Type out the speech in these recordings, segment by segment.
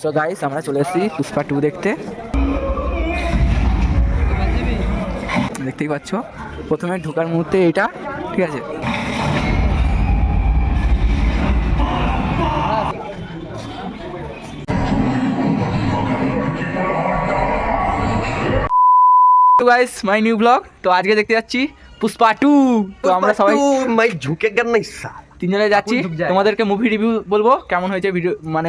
So guys আমরা চলে এসেছি পুষ্পা টু দেখতে। দেখতেই পাচ্ছ? প্রথমে ঢোকার মুহূর্তে এটা ঠিক আছে? গাইস মাই নিউ ব্লগ তো আজকে দেখতে যাচ্ছি পুষ্পা টু তো আমরা সবাই মাই ঝুঁকে গেল না তিনজনে যাচ্ছি। তোমাদেরকে মুভি রিভিউ বলব কেমন হয়েছে ভিডিও মানে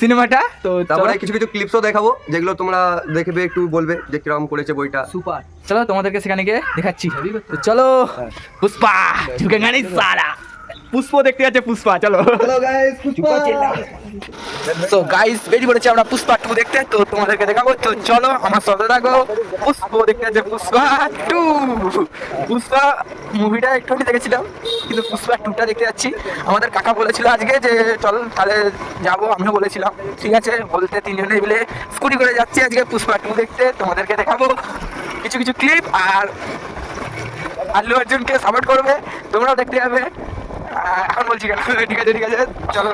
সিনেমাটা তো তারপরে কিছু কিছু ক্লিপসও দেখাবো যেগুলো তোমরা দেখবে একটু বলবে যে কীরকম করেছে বইটা। সুপার চলো তোমাদেরকে সেখানে গিয়ে দেখাচ্ছি। তো চলো পুষ্পা ঝুঁকে গানি সারা। পুষ্প দেখতে যাচ্ছে পুষ্পা চলো। হ্যালো গাইস তো গাইস বেরিয়ে পড়েছে আমরা পুষ্পা টু দেখতে তো তোমাদেরকে দেখাবো তো চলো আমার সাথে থাকো। পুষ্প দেখতে যাচ্ছে পুষ্পা টু পুষ্পা মুভিটা একটুখানি দেখেছিলাম কিন্তু পুষ্পা টুটা দেখতে যাচ্ছি। আমাদের কাকা বলেছিল আজকে যে চল তাহলে যাব আমিও বলেছিলাম ঠিক আছে বলতে তিনজনে মিলে স্কুটি করে যাচ্ছি আজকে পুষ্পা টু দেখতে তোমাদেরকে দেখাবো কিছু কিছু ক্লিপ আর আল্লু অর্জুনকে সাপোর্ট করবে তোমরাও দেখতে যাবে। চলো।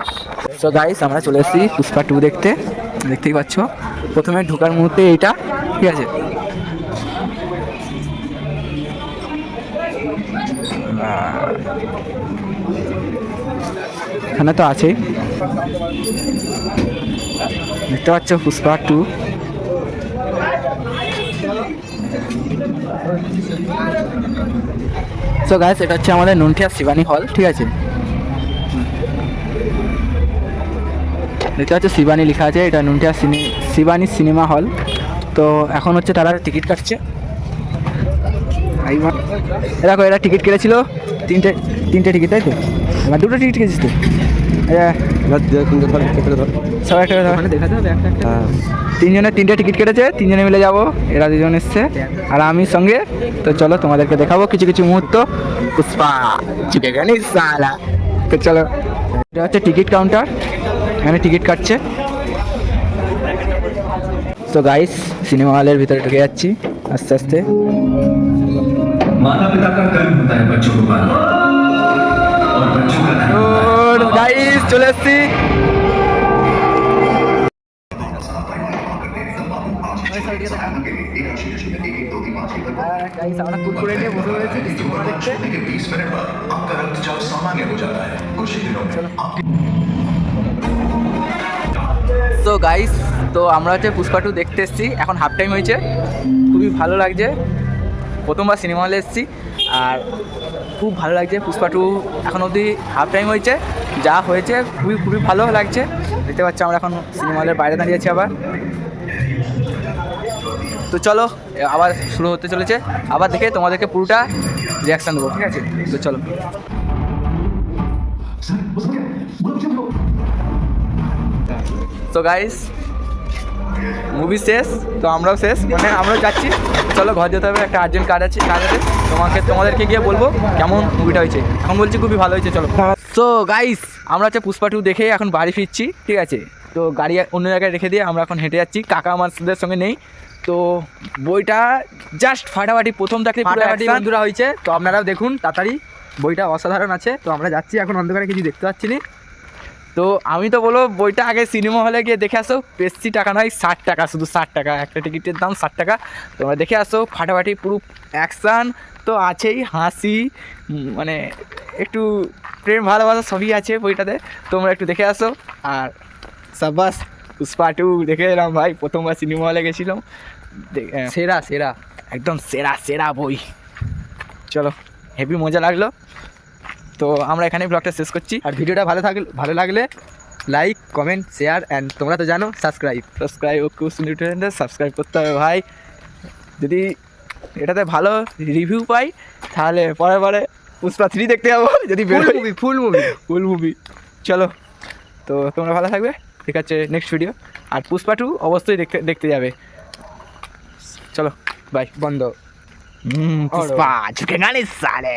সো গাইস আমরা চলে এসেছি পুষ্পা টু দেখতে। দেখতেই পাচ্ছ? প্রথমে ঢোকার মুহূর্তে এইটা, ঠিক আছে? এখানে তো আছেই। দেখতে পাচ্ছ পুষ্পা টু সো গাইস এটা হচ্ছে আমাদের নুনঠিয়া শিবানী হল ঠিক আছে? এটা হচ্ছে শিবানী লেখা আছে, এটা নুনঠিয়া সিনে, শিবানী সিনেমা হল তো এখন হচ্ছে তারা টিকিট কাটছে। দেখো, এরা টিকিট কেটেছিল তিনটে তিনটে টিকিট, তাই তো? দুটো টিকিট কেছিস তো সবাই তিনজনের তিনটে টিকিট কেটেছে তিনজনে মিলে যাব এরা দুজন এসছে। আর আমি সঙ্গে তো চলো তোমাদেরকে দেখাবো কিছু কিছু মুহূর্ত। পুষ্পা সালা। তো চলো এটা হচ্ছে টিকিট কাউন্টার এখানে টিকিট কাটছে। তো গাইস সিনেমা হলের ভিতরে ঢুকে যাচ্ছি আস্তে আস্তে। মাতা পিতা কা কর্ম হতা হ্যায় বাচ্চোঁ গাইস চলে এসছি गाइस আমরা কুরকুরে নিয়ে বসে রয়েছি সিনেমা দেখতে छोड़ने के 20 मिनट बाद आपका रक्तचाप सामान्य हो जाता है कुछ ही दिनों में आपकी তো গাইস তো আমরা হচ্ছে পুষ্পা টু দেখতে এসেছি এখন হাফ টাইম হয়েছে খুবই ভালো লাগছে প্রথমবার সিনেমা হলে এসেছি। আর খুব ভালো লাগছে, পুষ্পা টু এখন অবধি হাফ টাইম হয়েছে। যা হয়েছে খুবই খুবই ভালো লাগছে। দেখতে পাচ্ছি আমরা এখন সিনেমা হলের বাইরে দাঁড়িয়ে আছি আবার। তো চলো, আবার শুরু হতে চলেছে। আবার দেখে তোমাদেরকে পুরোটা রিয়াকশান দেবো, ঠিক আছে? তো চলো। তো গাইস মুভি শেষ তো আমরাও শেষ। মানে আমরাও যাচ্ছি। চলো ঘর যেতে হবে একটা আর্জেন্ট কাজ আছে কাজ আছে। তোমাকে তোমাদেরকে গিয়ে বলব কেমন মুভিটা হয়েছে। এখন বলছি খুবই ভালো হয়েছে চলো। তো গাইস আমরা হচ্ছে পুষ্পা টু দেখে এখন বাড়ি ফিরছি ঠিক আছে? তো গাড়ি অন্য জায়গায় রেখে দিয়ে আমরা এখন হেঁটে যাচ্ছি। কাকা আমাদের সঙ্গে নেই। তো বইটা জাস্ট ফাটাফাটি প্রথম থেকে ফাটাফাটি বন্ধুরা হয়েছে। তো আপনারাও দেখুন তাড়াতাড়ি। বইটা অসাধারণ আছে। তো আমরা যাচ্ছি এখন অন্ধকারে কিছু দেখতে পাচ্ছি না। তো আমি তো বলব, বইটা আগে সিনেমা হলে গিয়ে দেখে আসো। বেশি টাকা নয়, ষাট টাকা, শুধু ষাট টাকা। একটা টিকিটের দাম ষাট টাকা। তোমরা দেখে আসো, ফাটাফাটি পুরো অ্যাকশান তো আছেই হাসি মানে একটু প্রেম, ভালোবাসা সবই আছে বইটাতে। তোমরা একটু দেখে আসো। আর সাব্বাস, পুষ্পা টু দেখে এলাম ভাই, প্রথমবার সিনেমা হলে গেছিলাম। সেরা সেরা, একদম সেরা সেরা বই। চলো হেভি মজা লাগল। তো আমরা এখানে ব্লগটা শেষ করছি। আর ভিডিওটা ভালো থাকলে ভালো লাগলে লাইক কমেন্ট শেয়ার অ্যান্ড তোমরা তো জানো সাবস্ক্রাইব সাবস্ক্রাইব খুব সুন্দর সাবস্ক্রাইব করতে হবে ভাই। যদি এটাতে ভালো রিভিউ পাই তাহলে পরে পরে পুষ্পা থ্রি দেখতে যাব। যদি full movie full movie full movie চলো তো তোমরা ভালো থাকবে। ঠিক আছে নেক্সট ভিডিও আর পুষ্পা টু অবশ্যই দেখতে দেখতে যাবে। চলো বাই বন্ধ। পুষ্পা ঝুঁকে গানে সালে।